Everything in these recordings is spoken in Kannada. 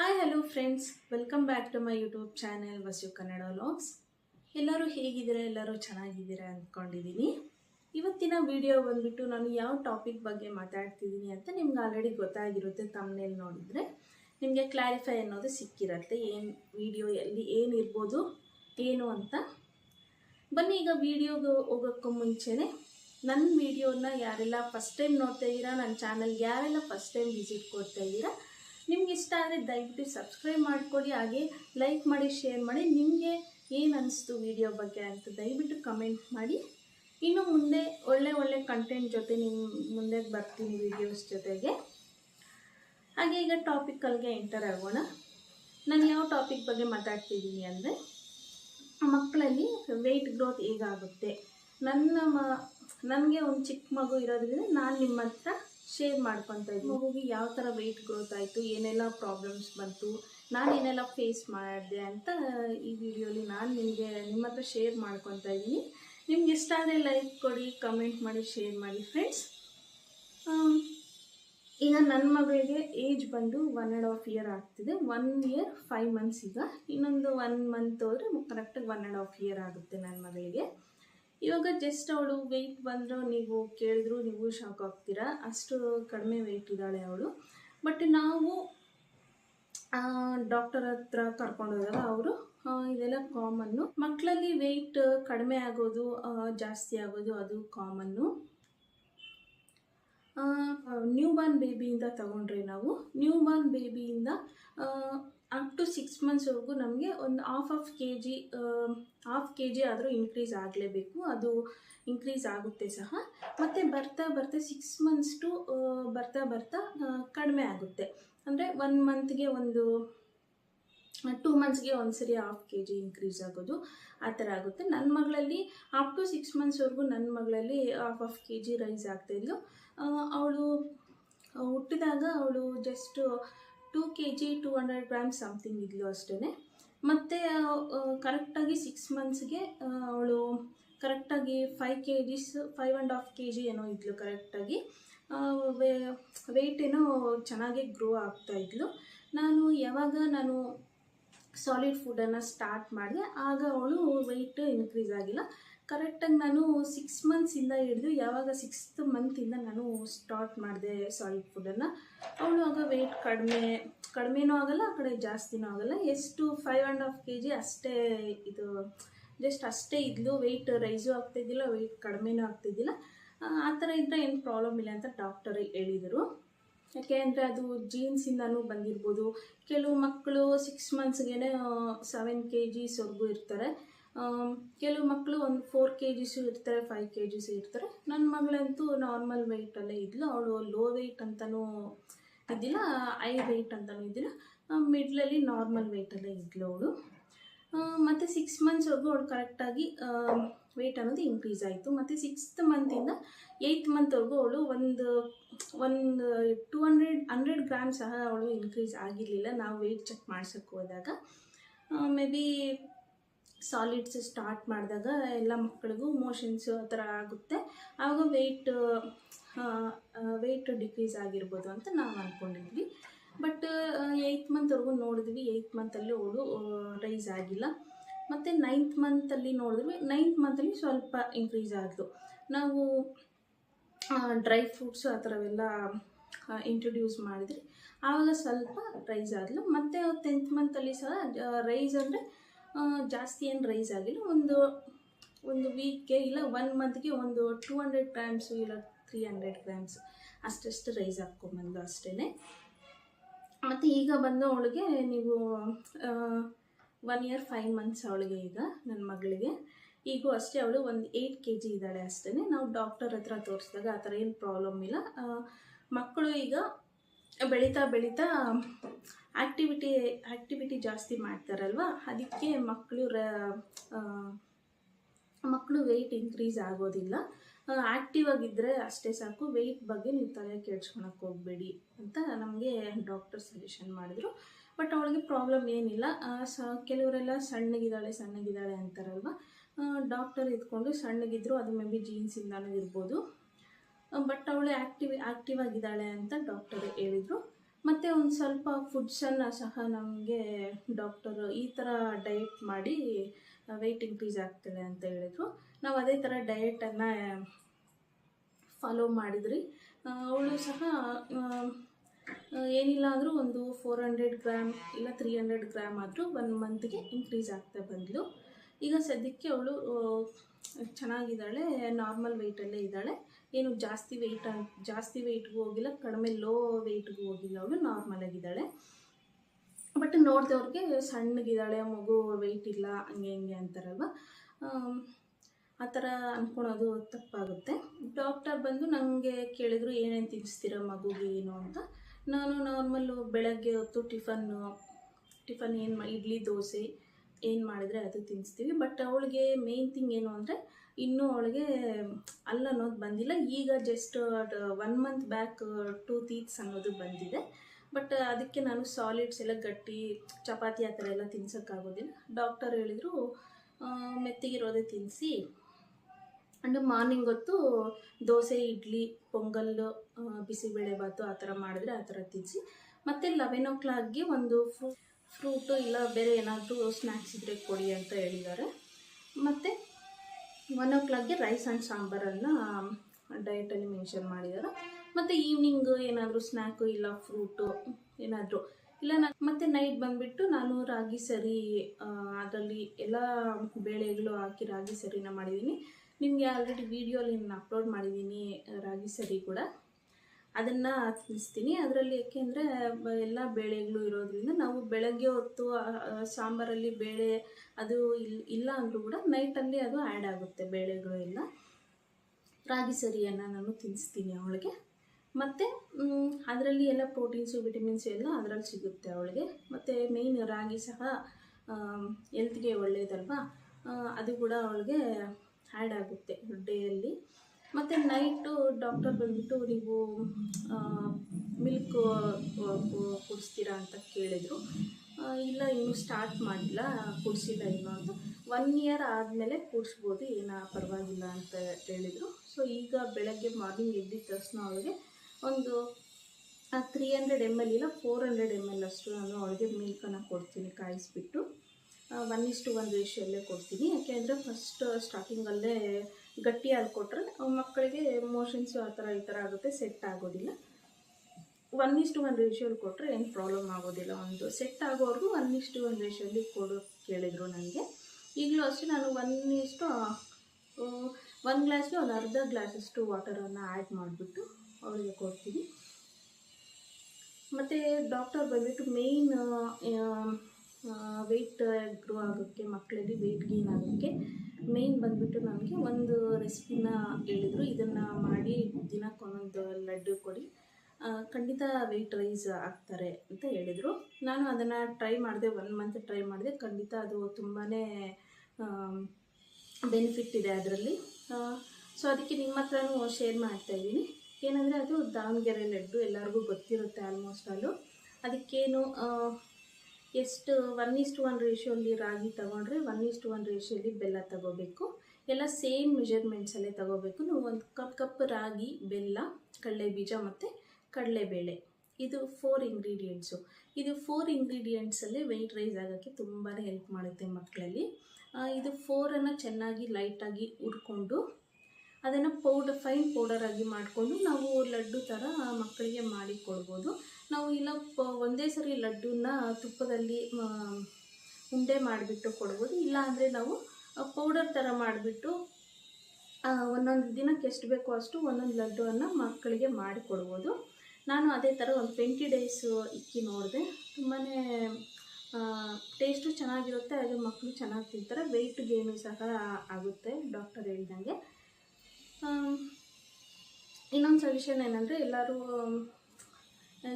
Hi hello friends welcome back to my YouTube channel ವಸ್ಯು Kannada vlogs ಎಲ್ಲರೂ ಹೇಗಿದ್ದೀರಾ? ಎಲ್ಲರೂ ಚೆನ್ನಾಗಿದ್ದೀರಾ ಅಂದ್ಕೊಂಡಿದ್ದೀನಿ. ಇವತ್ತಿನ ವಿಡಿಯೋ ಬಂದ್ಬಿಟ್ಟು ನಾನು ಯಾವ ಟಾಪಿಕ್ ಬಗ್ಗೆ ಮಾತಾಡ್ತಿದ್ದೀನಿ ಅಂತ ನಿಮ್ಗೆ ಆಲ್ರೆಡಿ ಗೊತ್ತಾಗಿರುತ್ತೆ ತಮ್ಮನೇಲಿ ನೋಡಿದರೆ. ನಿಮಗೆ ಕ್ಲಾರಿಫೈ ಅನ್ನೋದು ಸಿಕ್ಕಿರತ್ತೆ. ಏನು ವಿಡಿಯೋ ಎಲ್ಲಿ ಏನಿರ್ಬೋದು, ಏನು ಅಂತ. ಬನ್ನಿ, ಈಗ ವಿಡಿಯೋಗೆ ಹೋಗೋಕ್ಕೂ ಮುಂಚೆನೆ ನನ್ನ ವಿಡಿಯೋನ ಯಾರೆಲ್ಲ ಫಸ್ಟ್ ಟೈಮ್ ನೋಡ್ತಾ ಇದ್ದೀರಾ ನನ್ನ ಚಾನಲ್ಗೆ ಯಾರೆಲ್ಲ ಫಸ್ಟ್ ಟೈಮ್ ವಿಸಿಟ್ ಕೊಡ್ತಾ ಇದ್ದೀರಾ ನಿಮ್ಗೆ ಇಷ್ಟ ಆದರೆ ದಯವಿಟ್ಟು ಸಬ್ಸ್ಕ್ರೈಬ್ ಮಾಡಿಕೊಡಿ, ಹಾಗೆ ಲೈಕ್ ಮಾಡಿ ಶೇರ್ ಮಾಡಿ. ನಿಮಗೆ ಏನು ಅನಿಸ್ತು ವಿಡಿಯೋ ಬಗ್ಗೆ ಅಂತ ದಯವಿಟ್ಟು ಕಮೆಂಟ್ ಮಾಡಿ. ಇನ್ನು ಮುಂದೆ ಒಳ್ಳೆ ಒಳ್ಳೆ ಕಂಟೆಂಟ್ ಜೊತೆ ನಿಮ್ಮ ಮುಂದೆ ಬರ್ತೀನಿ ವಿಡಿಯೋಸ್ ಜೊತೆಗೆ. ಹಾಗೆ ಈಗ ಟಾಪಿಕಲ್ಗೆ ಎಂಟರ್ ಆಗೋಣ. ನಾನು ಯಾವ ಟಾಪಿಕ್ ಬಗ್ಗೆ ಮಾತಾಡ್ತಿದ್ದೀನಿ ಅಂದರೆ, ಮಕ್ಕಳಲ್ಲಿ ವೆಯ್ಟ್ ಗ್ರೋತ್ ಹೇಗಾಗುತ್ತೆ? ನನ್ನ ಮ, ನನಗೆ ಒಂದು ಚಿಕ್ಕ ಮಗು ಇರೋದ್ರಿಂದ ನಾನು ನಿಮ್ಮ ಹತ್ರ ಶೇರ್ ಮಾಡ್ಕೊತಾ ಇದ್ದೀನಿ ಮಗುಗೆ ಯಾವ ಥರ ವೆಯ್ಟ್ ಗ್ರೋತ್ ಆಯಿತು, ಏನೆಲ್ಲ ಪ್ರಾಬ್ಲಮ್ಸ್ ಬಂತು, ನಾನು ಏನೆಲ್ಲ ಫೇಸ್ ಮಾಡಿದೆ ಅಂತ ಈ ವಿಡಿಯೋಲಿ ನಾನು ನಿಮಗೆ, ನಿಮ್ಮ ಹತ್ರ ಶೇರ್ ಮಾಡ್ಕೊತಾ ಇದ್ದೀನಿ. ನಿಮ್ಗೆ ಇಷ್ಟ ಆದರೆ ಲೈಕ್ ಕೊಡಿ ಕಮೆಂಟ್ ಮಾಡಿ ಶೇರ್ ಮಾಡಿ ಫ್ರೆಂಡ್ಸ್ ಈಗ ನನ್ನ ಮಗಳಿಗೆ ಏಜ್ ಬಂದು ಒನ್ ಆ್ಯಂಡ್ ಹಾಫ್ ಇಯರ್ ಆಗ್ತಿದೆ. ಒನ್ ಇಯರ್ ಫೈವ್ ಮಂತ್ಸ್ ಈಗ. ಇನ್ನೊಂದು ಒನ್ ಮಂತ್ ಹೋದರೆ ಕರೆಕ್ಟಾಗಿ ಒನ್ ಆ್ಯಂಡ್ ಹಾಫ್ ಇಯರ್ ಆಗುತ್ತೆ ನನ್ನ ಮಗಳಿಗೆ. ಇವಾಗ ಜಸ್ಟ್ ಅವಳು ವೆಯ್ಟ್ ಬಂದರೂ ನೀವು ಕೇಳಿದ್ರು ನೀವು ಶಾಕ್ ಆಗ್ತೀರಾ? ಅಷ್ಟು ಕಡಿಮೆ ವೆಯ್ಟ್ ಇದ್ದಾಳೆ ಅವಳು. ಬಟ್ ನಾವು ಡಾಕ್ಟರ್ ಹತ್ರ ಕರ್ಕೊಂಡು ಹೋದಾಗ ಅವರು ಇದೆಲ್ಲ ಕಾಮನ್ನು ಮಕ್ಕಳಲ್ಲಿ ವೆಯ್ಟ್ ಕಡಿಮೆ ಆಗೋದು ಜಾಸ್ತಿ ಆಗೋದು ಅದು ಕಾಮನ್ನು ನ್ಯೂ ಬಾರ್ನ್ ಬೇಬಿಯಿಂದ ತಗೊಂಡ್ರೆ ನಾವು ನ್ಯೂ ಬಾರ್ನ್ ಬೇಬಿಯಿಂದ ಅಪ್ ಟು ಸಿಕ್ಸ್ ಮಂತ್ಸ್ವರೆಗೂ ನಮಗೆ ಒಂದು half of K G half K G ಆದರೂ ಇನ್ಕ್ರೀಸ್ ಆಗಲೇಬೇಕು. ಅದು ಇನ್ಕ್ರೀಸ್ ಆಗುತ್ತೆ ಸಹ. ಮತ್ತು ಬರ್ತಾ ಬರ್ತಾ ಸಿಕ್ಸ್ ಮಂತ್ಸ್ ಟು ಬರ್ತಾ ಬರ್ತಾ ಕಡಿಮೆ ಆಗುತ್ತೆ. ಅಂದರೆ ಒನ್ ಮಂತ್ಗೆ ಒಂದು ಟೂ ಮಂತ್ಸ್ಗೆ ಒಂದ್ಸರಿ ಹಾಫ್ ಕೆ ಜಿ ಇನ್ಕ್ರೀಸ್ ಆಗೋದು ಆ ಥರ ಆಗುತ್ತೆ. ನನ್ನ ಮಗಳಲ್ಲಿ ಅಪ್ ಟು ಸಿಕ್ಸ್ ಮಂತ್ಸ್ವರೆಗೂ ನನ್ನ ಮಗಳಲ್ಲಿ half of K G rise ಆಗ್ತಾಯಿದ್ಲು ಅವಳು ಹುಟ್ಟಿದಾಗ ಅವಳು just two K G two hundred grams something ಇದ್ಲು ಅಷ್ಟೇ ಮತ್ತು ಕರೆಕ್ಟಾಗಿ ಸಿಕ್ಸ್ ಮಂತ್ಸ್ಗೆ ಅವಳು ಕರೆಕ್ಟಾಗಿ five K Gs five and half K G ಏನೋ ಇದ್ಲು ಕರೆಕ್ಟಾಗಿ ವೆಯ್ಟ್ ಏನೋ ಚೆನ್ನಾಗಿ ಗ್ರೋ ಆಗ್ತಾ ಇದ್ಲು. ನಾನು ಯಾವಾಗ ನಾನು ಸಾಲಿಡ್ ಫುಡನ್ನು ಸ್ಟಾರ್ಟ್ ಮಾಡಿದೆ ಆಗ ಅವಳು ವೆಯ್ಟ್ ಇನ್ಕ್ರೀಸ್ ಆಗಿಲ್ಲ. ಕರೆಕ್ಟಾಗಿ ನಾನು ಸಿಕ್ಸ್ ಮಂತ್ಸಿಂದ ಹಿಡಿದು ಯಾವಾಗ ಸಿಕ್ಸ್ತ್ ಮಂತಿಂದ ನಾನು ಸ್ಟಾರ್ಟ್ ಮಾಡಿದೆ ಸಾಲಿಡ್ ಫುಡನ್ನು ಅವಳು ಆಗ ವೆಯ್ಟ್ ಕಡಿಮೆ, ಕಡಿಮೆನೂ ಆಗಲ್ಲ, ಆ ಕಡೆ ಜಾಸ್ತಿನೂ ಆಗಲ್ಲ. ಎಷ್ಟು five and half K G ಅಷ್ಟೇ ಇದು ಜಸ್ಟ್ ಅಷ್ಟೇ ಇದ್ಲು. ವೆಯ್ಟ್ ರೈಸೂ ಆಗ್ತಿದ್ದಿಲ್ಲ ವೆಯ್ಟ್ ಕಡಿಮೆನೂ ಆಗ್ತಿದ್ದಿಲ್ಲ ಆ ಥರ ಇದ್ದರೆ ಏನು ಪ್ರಾಬ್ಲಮ್ ಇಲ್ಲ ಅಂತ ಡಾಕ್ಟರ್ ಹೇಳಿದರು. ಯಾಕೆ ಅಂದರೆ ಅದು ಜೀನ್ಸಿಂದನೂ ಬಂದಿರ್ಬೋದು. ಕೆಲವು ಮಕ್ಕಳು ಸಿಕ್ಸ್ ಮಂತ್ಸ್ಗೆ ಸೆವೆನ್ ಕೆ ಜಿಸ್ವರೆಗೂ ಇರ್ತಾರೆ. ಕೆಲವು ಮಕ್ಕಳು ಒಂದು ಫೋರ್ ಕೆ ಜಿಸು ಇರ್ತಾರೆ ಫೈವ್ ಕೆ ಜಿಸು ಇರ್ತಾರೆ. ನನ್ನ ಮಗಳಂತೂ ನಾರ್ಮಲ್ ವೆಯ್ಟಲ್ಲೇ ಇದ್ಲು. ಅವಳು ಲೋ ವೆಯ್ಟ್ ಅಂತಲೂ ಇದ್ದಿಲ್ಲ ಐ ವೆಯ್ಟ್ ಅಂತಲೂ ಇದ್ದಿಲ್ಲ. ಮಿಡ್ಲಲ್ಲಿ ನಾರ್ಮಲ್ ವೆಯ್ಟಲ್ಲೇ ಇದ್ಲು ಅವಳು. ಮತ್ತು ಸಿಕ್ಸ್ ಮಂತ್ಸ್ವರೆಗೂ ಅವಳು ಕರೆಕ್ಟಾಗಿ ವೆಯ್ಟ್ ಅನ್ನೋದು ಇನ್ಕ್ರೀಸ್ ಆಯಿತು. ಮತ್ತು ಸಿಕ್ಸ್ತ್ ಮಂತಿಂದ ಏಯ್ತ್ ಮಂತ್ವರೆಗೂ ಅವಳು ಒಂದು ಒಂದು ಟೂ ಹಂಡ್ರೆಡ್ ಹಂಡ್ರೆಡ್ ಗ್ರಾಮ್ ಸಹ ಅವಳು ಇನ್ಕ್ರೀಸ್ ಆಗಿರಲಿಲ್ಲ. ನಾವು ವೆಯ್ಟ್ ಚೆಕ್ ಮಾಡ್ಸೋಕ್ಕೆ ಹೋದಾಗ ಮೇ ಬಿ ಸಾಲಿಡ್ಸ್ ಸ್ಟಾರ್ಟ್ ಮಾಡಿದಾಗ ಎಲ್ಲ ಮಕ್ಕಳಿಗೂ ಮೋಷನ್ಸು ಆ ಥರ ಆಗುತ್ತೆ. ಆವಾಗ ವೆಯ್ಟ್ ವೆಯ್ಟ್ ಡಿಕ್ರೀಸ್ ಆಗಿರ್ಬೋದು ಅಂತ ನಾವು ಅಂದ್ಕೊಂಡಿದ್ವಿ ಬಟ್ ಏಯ್ತ್ ಮಂತ್ವರೆಗೂ ನೋಡಿದ್ವಿ. ಏಯ್ತ್ ಮಂತಲ್ಲಿ ಅವಳು ರೈಸ್ ಆಗಿಲ್ಲ. ಮತ್ತು ನೈನ್ತ್ ಮಂತಲ್ಲಿ ನೋಡಿದ್ರೆ ನೈನ್ತ್ ಮಂತಲ್ಲಿ ಸ್ವಲ್ಪ ಇನ್ಕ್ರೀಸ್ ಆದಳು ನಾವು ಡ್ರೈ ಫ್ರೂಟ್ಸು ಆ ಥರವೆಲ್ಲ ಇಂಟ್ರೊಡ್ಯೂಸ್ ಮಾಡಿದ್ರಿ. ಆವಾಗ ಸ್ವಲ್ಪ ರೈಸ್ ಆದಲು. ಮತ್ತು ಟೆಂತ್ ಮಂತಲ್ಲಿ ಸಹ ರೈಸ್ ಅಂದರೆ ಜಾಸ್ತಿ ಏನು ರೈಸ್ ಆಗಿಲ್ಲ. ಒಂದು ಒಂದು ವೀಕ್ಗೆ ಇಲ್ಲ ಒನ್ ಮಂತ್ಗೆ ಒಂದು ಟೂ ಹಂಡ್ರೆಡ್ ಗ್ರಾಮ್ಸು ಇಲ್ಲ ತ್ರೀ ಹಂಡ್ರೆಡ್ ಗ್ರಾಮ್ಸ್ ಅಷ್ಟಷ್ಟು ರೈಸ್ ಹಾಕ್ಕೊಂಬಂದು ಅಷ್ಟೇ ಮತ್ತು ಈಗ ಬಂದು ಅವಳಿಗೆ ನೀವು ಒನ್ ಇಯರ್ ಫೈವ್ ಮಂತ್ಸ್ ಅವಳಿಗೆ ಈಗ, ನನ್ನ ಮಗಳಿಗೆ. ಈಗೂ ಅಷ್ಟೇ ಅವಳು ಒಂದು ಏಯ್ಟ್ ಕೆ ಜಿ ಇದ್ದಾಳೆ ಅಷ್ಟೇ ನಾವು ಡಾಕ್ಟರ್ ಹತ್ರ ತೋರಿಸಿದಾಗ ಆ ಥರ ಏನು ಪ್ರಾಬ್ಲಮ್ ಇಲ್ಲ. ಮಕ್ಕಳು ಈಗ ಬೆಳೀತಾ ಬೆಳೀತಾ ಆ್ಯಕ್ಟಿವಿಟಿ ಆ್ಯಕ್ಟಿವಿಟಿ ಜಾಸ್ತಿ ಮಾಡ್ತಾರಲ್ವ? ಅದಕ್ಕೆ ಮಕ್ಕಳು ರ ಮಕ್ಕಳು ವೆಯ್ಟ್ ಇನ್ಕ್ರೀಸ್ ಆಗೋದಿಲ್ಲ. ಆ್ಯಕ್ಟಿವ್ ಆಗಿದ್ದರೆ ಅಷ್ಟೇ ಸಾಕು. ವೆಯ್ಟ್ ಬಗ್ಗೆ ನೀವು ತಲೆ ಕೆಡ್ಸ್ಕೊಳಕ್ಕೆ ಹೋಗಬೇಡಿ ಅಂತ ನಮಗೆ ಡಾಕ್ಟರ್ ಸಜೆಷನ್ ಮಾಡಿದ್ರು. ಬಟ್ ಅವಳಿಗೆ ಪ್ರಾಬ್ಲಮ್ ಏನಿಲ್ಲ. ಸ, ಕೆಲವರೆಲ್ಲ ಸಣ್ಣಗಿದ್ದಾಳೆ ಸಣ್ಣಗಿದ್ದಾಳೆ ಅಂತಾರಲ್ವ? ಡಾಕ್ಟರ್ ಇದ್ಕೊಂಡು ಸಣ್ಣಗಿದ್ರು, ಅದು ಮೇ ಬಿ ಜೀನ್ಸಿಂದನೂ ಇರ್ಬೋದು. ಬಟ್ ಅವಳು ಆ್ಯಕ್ಟಿವ್ ಆ್ಯಕ್ಟಿವ್ ಆಗಿದ್ದಾಳೆ ಅಂತ ಡಾಕ್ಟರ್ ಹೇಳಿದರು. ಮತ್ತು ಒಂದು ಸ್ವಲ್ಪ ಫುಡ್ಸನ್ನು ಸಹ ನಮಗೆ ಡಾಕ್ಟರು ಈ ಥರ ಡಯಟ್ ಮಾಡಿ ವೆಯ್ಟ್ ಇನ್ಕ್ರೀಸ್ ಆಗ್ತದೆ ಅಂತ ಹೇಳಿದರು. ನಾವು ಅದೇ ಥರ ಡಯಟನ್ನು ಫಾಲೋ ಮಾಡಿದ್ರಿ. ಅವಳು ಸಹ ಏನಿಲ್ಲ ಅಂದರೂ ಒಂದು ಫೋರ್ ಹಂಡ್ರೆಡ್ ಗ್ರಾಮ್ ಇಲ್ಲ ತ್ರೀ ಹಂಡ್ರೆಡ್ ಗ್ರಾಮ್ ಆದರೂ ಒನ್ ಮಂತ್ಗೆ ಇನ್ಕ್ರೀಸ್ ಆಗ್ತಾ ಬಂದಳು ಈಗ ಸದ್ಯಕ್ಕೆ ಅವಳು ಚೆನ್ನಾಗಿದ್ದಾಳೆ ನಾರ್ಮಲ್ ವೆಯ್ಟಲ್ಲೇ ಇದ್ದಾಳೆ. ಏನು ಜಾಸ್ತಿ ವೆಯ್ಟ್ ಜಾಸ್ತಿ ವೆಯ್ಟ್ಗೂ ಹೋಗಿಲ್ಲ, ಕಡಿಮೆ ಲೋ ವೆಯ್ಟ್ಗೂ ಹೋಗಿಲ್ಲ ಅವಳು ನಾರ್ಮಲ್ ಆಗಿದ್ದಾಳೆ. ಬಟ್ ನೋಡಿದವ್ರಿಗೆ ಸಣ್ಣಗಿದ್ದಾಳೆ ಮಗು ವೆಯ್ಟ್ ಇಲ್ಲ, ಹಂಗೆ ಹಿಂಗೆ ಅಂತಾರಲ್ವ? ಆ ಥರ ಅಂದ್ಕೊಳೋದು ತಪ್ಪಾಗುತ್ತೆ. ಡಾಕ್ಟರ್ ಬಂದು ನನಗೆ ಕೇಳಿದ್ರು, ಏನೇನು ತಿನ್ನಿಸ್ತೀರ ಮಗುಗೆ ಏನು ಅಂತ. ನಾನು ನಾರ್ಮಲ್ಲು ಬೆಳಗ್ಗೆ ಹೊತ್ತು ಟಿಫನ್ನು ಟಿಫನ್ ಏನು ಮಾ ಇಡ್ಲಿ, ದೋಸೆ ಏನು ಮಾಡಿದರೆ ಅದು ತಿನ್ನಿಸ್ತೀವಿ ಬಟ್ ಅವಳಿಗೆ ಮೇನ್ ಥಿಂಗ್ ಏನು ಅಂದರೆ ಇನ್ನೂ ಅವಳಿಗೆ ಅಲ್ಲ ಅನ್ನೋದು ಬಂದಿಲ್ಲ. ಈಗ just one month back two teeth ಅನ್ನೋದು ಬಂದಿದೆ. ಬಟ್ ಅದಕ್ಕೆ ನಾನು ಸಾಲಿಡ್ಸ್ ಎಲ್ಲ ಗಟ್ಟಿ, ಚಪಾತಿ ಆ ಥರ ಎಲ್ಲ ತಿನ್ಸೋಕ್ಕಾಗೋದಿಲ್ಲ. ಡಾಕ್ಟರ್ ಹೇಳಿದರು ಮೆತ್ತಿಗಿರೋದೇ ತಿನ್ನಿಸಿ ಆ್ಯಂಡ್ ಮಾರ್ನಿಂಗ್ ಹೊತ್ತು ದೋಸೆ ಇಡ್ಲಿ ಪೊಂಗಲ್ ಆ, ಬಿಸಿಬೇಳೆಬಾತು ಆ ಥರ ಮಾಡಿದ್ರೆ ಆ ಥರ ತಿನ್ನಿಸಿ ಮತ್ತು ಲೆವೆನ್ ಓ ಕ್ಲಾಕ್ಗೆ ಒಂದು ಫ್ರೂ ಫ್ರೂಟು ಇಲ್ಲ ಬೇರೆ ಏನಾದರೂ ಸ್ನ್ಯಾಕ್ಸ್ ಇದ್ದರೆ ಕೊಡಿ ಅಂತ ಹೇಳಿದ್ದಾರೆ. ಮತ್ತು ಒನ್ ಓ ಕ್ಲಾಕ್ಗೆ ರೈಸ್ ಆ್ಯಂಡ್ ಸಾಂಬಾರನ್ನು ಡಯಟಲ್ಲಿ ಮೆನ್ಷನ್ ಮಾಡಿದ್ದಾರೆ. ಮತ್ತು ಈವ್ನಿಂಗ್ ಏನಾದರೂ ಸ್ನ್ಯಾಕು ಇಲ್ಲ ಫ್ರೂಟು ಏನಾದರೂ ಇಲ್ಲ, ನಾನು ಮತ್ತೆ ನೈಟ್ ಬಂದ್ಬಿಟ್ಟು ನಾನು ರಾಗಿ ಸರಿ ಅದರಲ್ಲಿ ಎಲ್ಲ ಬೇಳೆಗಳು ಹಾಕಿ ರಾಗಿ ಸರಿನ ಮಾಡಿದ್ದೀನಿ ನಿಮಗೆ ಆಲ್ರೆಡಿ ವೀಡಿಯೋಲಿ ನಾನು ಅಪ್ಲೋಡ್ ಮಾಡಿದ್ದೀನಿ ರಾಗಿ ಸರಿ ಕೂಡ. ಅದನ್ನು ತಿನ್ನಿಸ್ತೀನಿ ಅದರಲ್ಲಿ ಏಕೆಂದರೆ ಎಲ್ಲ ಬೇಳೆಗಳು ಇರೋದ್ರಿಂದ ನಾವು ಬೆಳಗ್ಗೆ ಹೊತ್ತು ಸಾಂಬಾರಲ್ಲಿ ಬೇಳೆ ಅದು ಇಲ್, ಇಲ್ಲ ಅಂದರೂ ಕೂಡ ನೈಟಲ್ಲಿ ಅದು ಆ್ಯಡ್ ಆಗುತ್ತೆ, ಬೇಳೆಗಳು ಎಲ್ಲ. ರಾಗಿ ಸರಿಯನ್ನು ನಾನು ತಿನ್ನಿಸ್ತೀನಿ ಅವಳಿಗೆ. ಮತ್ತು ಅದರಲ್ಲಿ ಎಲ್ಲ ಪ್ರೋಟೀನ್ಸು ವಿಟಮಿನ್ಸು ಎಲ್ಲ ಅದರಲ್ಲಿ ಸಿಗುತ್ತೆ ಅವಳಿಗೆ. ಮತ್ತು ಮೇಯ್ನ್ ರಾಗಿ ಸಹ ಎಲ್ತ್ಗೆ ಒಳ್ಳೆಯದಲ್ವಾ ಅದು ಕೂಡ ಅವಳಿಗೆ ಆ್ಯಡ್ ಆಗುತ್ತೆ ಡೇಯಲ್ಲಿ ಮತ್ತು ನೈಟು ಡಾಕ್ಟರ್ ಬಂದ್ಬಿಟ್ಟು ನೀವು ಮಿಲ್ಕ್ ಕುಡಿಸ್ತೀರಾ ಅಂತ ಕೇಳಿದರು. ಇಲ್ಲ, ಇನ್ನೂ ಸ್ಟಾರ್ಟ್ ಮಾಡಿಲ್ಲ ಕುಡಿಸಿಲ್ಲ ಇನ್ನೂ ಅಂತ. ಒನ್ ಇಯರ್ ಆದಮೇಲೆ ಕೂಡಿಸ್ಬೋದು, ಏನೋ ಪರವಾಗಿಲ್ಲ ಅಂತ ಹೇಳಿದರು. ಸೊ ಈಗ ಬೆಳಗ್ಗೆ ಮಾರ್ನಿಂಗ್ ಎದ್ದಿದ ತಕ್ಷಣ ಅವಳಿಗೆ ಒಂದು ತ್ರೀ ಹಂಡ್ರೆಡ್ ಎಂ ಎಲ್ ಇಲ್ಲ ಫೋರ್ ಹಂಡ್ರೆಡ್ ಎಂ ಎಲ್ ಅಷ್ಟು ನಾನು ಅವಳಿಗೆ ಮಿಲ್ಕನ್ನು ಕೊಡ್ತೀನಿ, ಕಾಯಿಸಿಬಿಟ್ಟು. ಒನ್ ಇಷ್ಟು ಒಂದು ರೇಷಿಯಲ್ಲೇ ಕೊಡ್ತೀನಿ. ಯಾಕೆಂದರೆ ಫಸ್ಟ್ ಸ್ಟಾರ್ಟಿಂಗಲ್ಲೇ ಗಟ್ಟಿಯಾಗಿ ಕೊಟ್ಟರೆ ಮಕ್ಕಳಿಗೆ ಮೋಷನ್ಸು ಆ ಥರ ಈ ಥರ ಆಗುತ್ತೆ ಸೆಟ್ ಆಗೋದಿಲ್ಲ. ಒನ್ ಇಷ್ಟು ಒಂದು ರೇಷಿಯೋಲಿ ಕೊಟ್ಟರೆ ಏನು ಪ್ರಾಬ್ಲಮ್ ಆಗೋದಿಲ್ಲ ಒಂದು. ಸೆಟ್ ಆಗೋರ್ಗು ಒನ್ ಇಷ್ಟು ಒಂದು ರೇಷಲ್ಲಿ ಕೊಡು ಕೇಳಿದರು ನನಗೆ ಈಗಲೂ ಅಷ್ಟೇ ನಾನು ಒನ್ ಇಷ್ಟು ಒಂದು ಗ್ಲಾಸ್ಗೆ ಒಂದು ಅರ್ಧ ಗ್ಲಾಸಷ್ಟು ವಾಟರನ್ನು ಆ್ಯಡ್ ಮಾಡಿಬಿಟ್ಟು ಅವಳಿಗೆ ಕೊಡ್ತೀನಿ ಮತ್ತು ಡಾಕ್ಟರ್ ಬಂದುಬಿಟ್ಟು ಮೇಯ್ನ್ ವೆಯ್ಟ್ ಗ್ರೋ ಆಗೋಕ್ಕೆ ಮಕ್ಕಳಲ್ಲಿ ವೆಯ್ಟ್ ಗೇನ್ ಆಗೋಕ್ಕೆ ಮೇಯ್ನ್ ಬಂದುಬಿಟ್ಟು ನನಗೆ ಒಂದು ರೆಸಿಪಿನ ಹೇಳಿದರು. ಇದನ್ನು ಮಾಡಿ ದಿನಕ್ಕೊಂದೊಂದು ಲಡ್ಡು ಕೊಡಿ. ಖಂಡಿತ ವೆಯ್ಟ್ ರೈಸ್ ಆಗ್ತಾರೆ ಅಂತ ಹೇಳಿದರು. ನಾನು ಅದನ್ನು ಟ್ರೈ ಮಾಡಿದೆ ಒನ್ ಮಂತ್ ಟ್ರೈ ಮಾಡಿದೆ. ಖಂಡಿತ ಅದು ತುಂಬಾ ಬೆನಿಫಿಟ್ ಇದೆ ಅದರಲ್ಲಿ. ಸೊ ಅದಕ್ಕೆ ನಿಮ್ಮ ಹತ್ರನೂ ಶೇರ್ ಮಾಡ್ತಾಯಿದ್ದೀನಿ ಏನಂದರೆ ಅದು ದಾವಣಗೆರೆ ಲಡ್ಡು ಎಲ್ಲರಿಗೂ ಗೊತ್ತಿರುತ್ತೆ ಆಲ್ಮೋಸ್ಟ್ ಆಲು ಅದಕ್ಕೇನು ಎಷ್ಟು ಒನ್ ಇಷ್ಟು ಒನ್ ರೇಷಿಯೋಲಿ ರಾಗಿ ತೊಗೊಂಡ್ರೆ ಒನ್ ಇಷ್ಟು ಒನ್ ರೇಷಿಯೋಲಿ ಬೆಲ್ಲ ತಗೋಬೇಕು. ಎಲ್ಲ ಸೇಮ್ ಮೆಜರ್ಮೆಂಟ್ಸಲ್ಲೇ ತಗೋಬೇಕು. ನೀವು ಒಂದು ಕಪ್ ಕಪ್ ರಾಗಿ, ಬೆಲ್ಲ ಕಡಲೆ ಬೀಜ ಮತ್ತು ಕಡಲೆಬೇಳೆ. ಇದು ಫೋರ್ ಇಂಗ್ರೀಡಿಯೆಂಟ್ಸು ಇದು ಫೋರ್ ಇಂಗ್ರೀಡಿಯೆಂಟ್ಸಲ್ಲೇ ವೆಯ್ಟ್ ರೈಸ್ ಆಗೋಕ್ಕೆ ತುಂಬಾ ಹೆಲ್ಪ್ ಮಾಡುತ್ತೆ ಮಕ್ಕಳಲ್ಲಿ. ಇದು ಫೋರನ್ನು ಚೆನ್ನಾಗಿ ಲೈಟಾಗಿ ಹುರ್ಕೊಂಡು ಅದನ್ನು ಪೌಡರ್ ಫೈನ್ ಪೌಡರ್ ಆಗಿ ಮಾಡಿಕೊಂಡು ನಾವು ಲಡ್ಡು ಥರ ಮಕ್ಕಳಿಗೆ ಮಾಡಿ ಕೊಡ್ಬೋದು. ನಾವು ಇಲ್ಲ ಪ, ಒಂದೇ ಸರಿ ಲಡ್ಡುನ ತುಪ್ಪದಲ್ಲಿ ಉಂಡೆ ಮಾಡಿಬಿಟ್ಟು ಕೊಡ್ಬೋದು. ಇಲ್ಲ ಅಂದರೆ ನಾವು ಪೌಡರ್ ಥರ ಮಾಡಿಬಿಟ್ಟು ಒಂದೊಂದು ದಿನಕ್ಕೆ ಎಷ್ಟು ಬೇಕೋ ಅಷ್ಟು ಒಂದೊಂದು ಲಡ್ಡುವನ್ನು ಮಕ್ಕಳಿಗೆ ಮಾಡಿ ಕೊಡ್ಬೋದು. ನಾನು ಅದೇ ಥರ ಒಂದು ಟ್ವೆಂಟಿ ಡೇಸು ಇಕ್ಕಿ ನೋಡಿದೆ. ತುಂಬಾ ಟೇಸ್ಟು ಚೆನ್ನಾಗಿರುತ್ತೆ ಅದು ಮಕ್ಕಳು ಚೆನ್ನಾಗಿ ತಿಂತಾರೆ. ವೆಯ್ಟ್ ಗೇನು ಸಹ ಆಗುತ್ತೆ ಡಾಕ್ಟರ್ ಹೇಳ್ದಂಗೆ. ಇನ್ನೊಂದು ಸಜೆಷನ್ ಏನಂದರೆ ಎಲ್ಲರೂ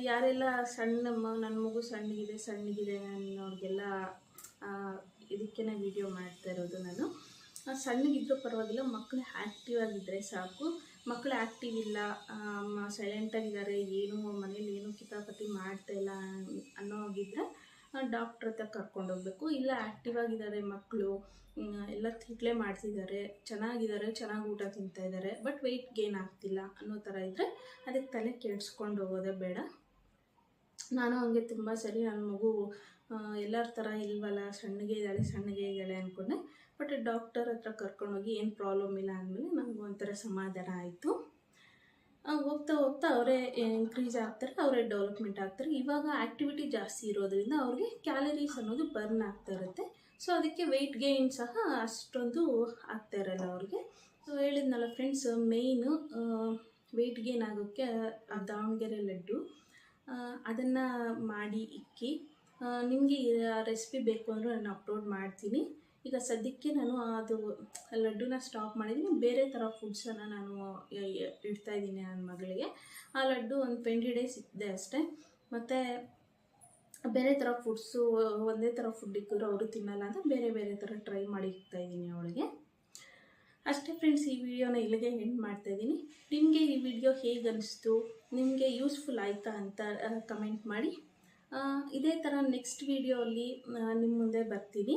ಯಾರೆಲ್ಲ ಸಣ್ಣ ನನ್ನ ಮಗು ಸಣ್ಣಗಿದೆ ಸಣ್ಣಗಿದೆ ಅನ್ನೋರಿಗೆಲ್ಲ ಇದಕ್ಕೇ ವಿಡಿಯೋ ಮಾಡ್ತಾ ಇರೋದು ನಾನು. ಸಣ್ಣಗಿದ್ರೂ ಪರವಾಗಿಲ್ಲ ಮಕ್ಕಳು ಆ್ಯಕ್ಟಿವ್ ಆಗಿದ್ದರೆ ಸಾಕು. ಮಕ್ಕಳು ಆ್ಯಕ್ಟಿವ್ ಇಲ್ಲ ಸೈಲೆಂಟಾಗಿದ್ದಾರೆ ಏನು ಮನೇಲಿ ಏನು ಕಿತಾಪತಿ ಮಾಡ್ತಾ ಇಲ್ಲ ಅನ್ನೋ ಅನ್ನೋಗಿದ್ರೆ ಡಾಕ್ಟ್ರ್ ಹತ್ರ ಕರ್ಕೊಂಡೋಗ್ಬೇಕು ಇಲ್ಲ ಆ್ಯಕ್ಟಿವ್ ಆಗಿದ್ದಾರೆ ಮಕ್ಕಳು ಎಲ್ಲ ತಿಟ್ಲೆ ಮಾಡ್ತಿದ್ದಾರೆ. ಚೆನ್ನಾಗಿದ್ದಾರೆ, ಚೆನ್ನಾಗಿ ಊಟ ತಿಂತಾ ಇದ್ದಾರೆ. ಬಟ್ ವೆಯ್ಟ್ ಗೇನ್ ಆಗ್ತಿಲ್ಲ ಅನ್ನೋ ಥರ ಇದ್ದರೆ ಅದಕ್ಕೆ ತಲೆ ಕೆಡಿಸ್ಕೊಂಡು ಹೋಗೋದೇ ಬೇಡ. ನಾನು ಹಂಗೆ ತುಂಬ ಸರಿ ನನ್ನ ಮಗು ಎಲ್ಲರ ಥರ ಇಲ್ವಲ್ಲ, ಸಣ್ಣಗೆ ಇದ್ದಾಳೆ ಸಣ್ಣಗೆ ಇದ್ದಾಳೆ ಅಂದ್ಕೊಂಡೆ ಬಟ್ ಡಾಕ್ಟರ್ ಹತ್ರ ಕರ್ಕೊಂಡೋಗಿ ಏನು ಪ್ರಾಬ್ಲಮ್ ಇಲ್ಲ ಅಂದಮೇಲೆ ನನಗೂ ಒಂಥರ ಸಮಾಧಾನ ಆಯಿತು. ಹೋಗ್ತಾ ಹೋಗ್ತಾ ಅವರೇ ಇನ್ಕ್ರೀಸ್ ಆಗ್ತಾರೆ, ಅವರೇ ಡೆವಲಪ್ಮೆಂಟ್ ಆಗ್ತಾರೆ. ಇವಾಗ ಆ್ಯಕ್ಟಿವಿಟಿ ಜಾಸ್ತಿ ಇರೋದ್ರಿಂದ ಅವ್ರಿಗೆ ಕ್ಯಾಲರೀಸ್ ಅನ್ನೋದು ಬರ್ನ್ ಆಗ್ತಾ ಇರುತ್ತೆ. ಸೊ ಅದಕ್ಕೆ ವೆಯ್ಟ್ ಗೇನ್ ಸಹ ಅಷ್ಟೊಂದು ಆಗ್ತಾ ಇರಲ್ಲ ಅವ್ರಿಗೆ. ಸೊ ಹೇಳಿದ್ನಲ್ಲ ಫ್ರೆಂಡ್ಸ್ ಮೇಯ್ನು ವೆಯ್ಟ್ ಗೇನ್ ಆಗೋಕ್ಕೆ ಆ ದಾವಣಗೆರೆ ಲಡ್ಡು ಅದನ್ನು ಮಾಡಿ ಇಕ್ಕಿ. ನಿಮಗೆ ರೆಸಿಪಿ ಬೇಕು ಅಂದರೆ ನಾನು ಅಪ್ಲೋಡ್ ಮಾಡ್ತೀನಿ. ಈಗ ಸದ್ಯಕ್ಕೆ ನಾನು ಅದು ಲಡ್ಡುನ ಸ್ಟಾಪ್ ಮಾಡಿದ್ದೀನಿ. ಬೇರೆ ಥರ ಫುಡ್ಸನ್ನು ನಾನು ಇಡ್ತಾ ಇದ್ದೀನಿ ನನ್ನ ಮಗಳಿಗೆ. ಆ ಲಡ್ಡು ಒಂದು ಟ್ವೆಂಟಿ ಡೇಸ್ ಇದ್ದೆ ಅಷ್ಟೇ. ಮತ್ತು ಬೇರೆ ಥರ ಫುಡ್ಸು ಒಂದೇ ಥರ ಫುಡ್ ಇಕ್ಕಿದ್ರು ಅವರು ತಿನ್ನಲ್ಲ ಅಂತ ಬೇರೆ ಬೇರೆ ಥರ ಟ್ರೈ ಮಾಡಿ ಇಡ್ತಾ ಇದ್ದೀನಿ ಅವಳಿಗೆ. ಅಷ್ಟೇ ಫ್ರೆಂಡ್ಸ್ ಈ ವಿಡಿಯೋನ ಇಲ್ಲಿಗೆ ಎಂಡ್ ಮಾಡ್ತಾ ಇದ್ದೀನಿ. ನಿಮಗೆ ಈ ವಿಡಿಯೋ ಹೇಗೆ ಅನಿಸ್ತು? ನಿಮಗೆ ಯೂಸ್ಫುಲ್ ಆಯಿತಾ ಅಂತ ಕಮೆಂಟ್ ಮಾಡಿ. ಇದೇ ಥರ ನೆಕ್ಸ್ಟ್ ವಿಡಿಯೋ ಅಲ್ಲಿ ನಿಮ್ಮ ಮುಂದೆ ಬರ್ತೀನಿ.